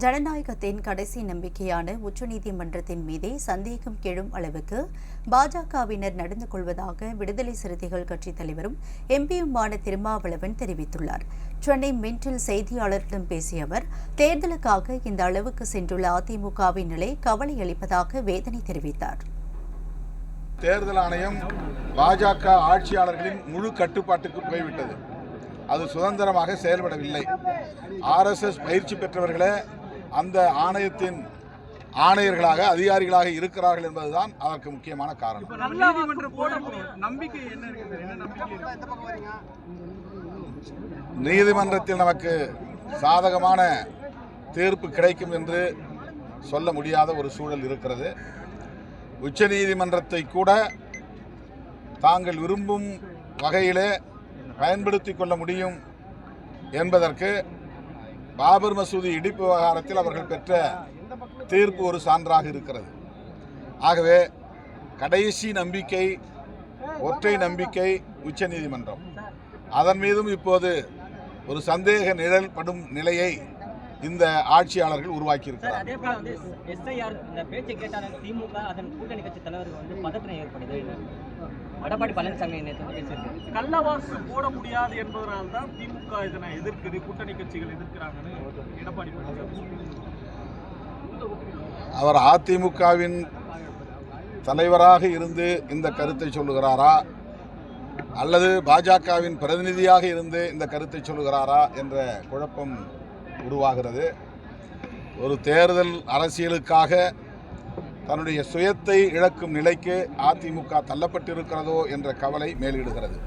ஜனநாயகத்தின் கடைசி நம்பிக்கையான உச்சநீதிமன்றத்தின் மீதே சந்தேகம் கெழும் அளவுக்கு பாஜகவினர் நடந்து கொள்வதாக விடுதலை சிறுத்தைகள் கட்சித் தலைவரும் எம்பியுமான திருமாவளவன் தெரிவித்துள்ளார். சென்னை மின்டில் செய்தியாளர்களிடம் பேசிய அவர் தேர்தலுக்காக இந்த அளவுக்கு சென்றுள்ள அதிமுகவின் நிலை கவலை அளிப்பதாக வேதனை தெரிவித்தார். தேர்தல் ஆணையம் பாஜக ஆட்சியாளர்களின் முழு கட்டுப்பாட்டுக்கு போய்விட்டது. அது சுதந்திரமாக செயல்படவில்லை. ஆர்எஸ்எஸ் பயிற்சி பெற்றவர்களை அந்த ஆணையத்தின் ஆணையர்களாக அதிகாரிகளாக இருக்கிறார்கள் என்பதுதான் அதற்கு முக்கியமான காரணம்? நீதிமன்றத்தில் நமக்கு சாதகமான தீர்ப்பு கிடைக்கும் என்று சொல்ல முடியாத ஒரு சூழல் இருக்கிறது. உச்சநீதிமன்றத்தை கூட தாங்கள் விரும்பும் வகையிலே பயன்படுத்திக் கொள்ள முடியும் என்பதற்கு பாபர் மசூதி இடிப்பு விவகாரத்தில் அவர்கள் பெற்ற தீர்ப்பு ஒரு சான்றாக இருக்கிறது. ஆகவே கடைசி நம்பிக்கை ஒற்றை நம்பிக்கை உச்சநீதிமன்றம். அதன் மீதும் இப்போது ஒரு சந்தேக நிழல் படும் நிலையை இந்த ஆட்சியாளர்கள் உருவாக்கி இருக்கிறார் எடப்பாடி பழனிசாமி நேற்று வந்து பேசியிருக்கு கள்ளவாக்கு போட முடியாது என்பதனால் தான் திமுக இதனை எதிர்க்குது கூட்டணி கட்சிகள் எதிர்க்கிறாங்கன்னு எடப்பாடி பழனிசாமி அவர் அதிமுகவின் தலைவராக இருந்து இந்த கருத்தை சொல்லுகிறாரா? அல்லது பாஜகவின் பிரதிநிதியாக இருந்து இந்த கருத்தை சொல்லுகிறாரா என்ற குழப்பம் உருவாகிறது. ஒரு தேர்தல் அரசியலுக்காக தன்னுடைய சுயத்தை இழக்கும் நிலைக்கு அதிமுக தள்ளப்பட்டிருக்கிறதோ என்ற கவலை மேலிடுகிறது.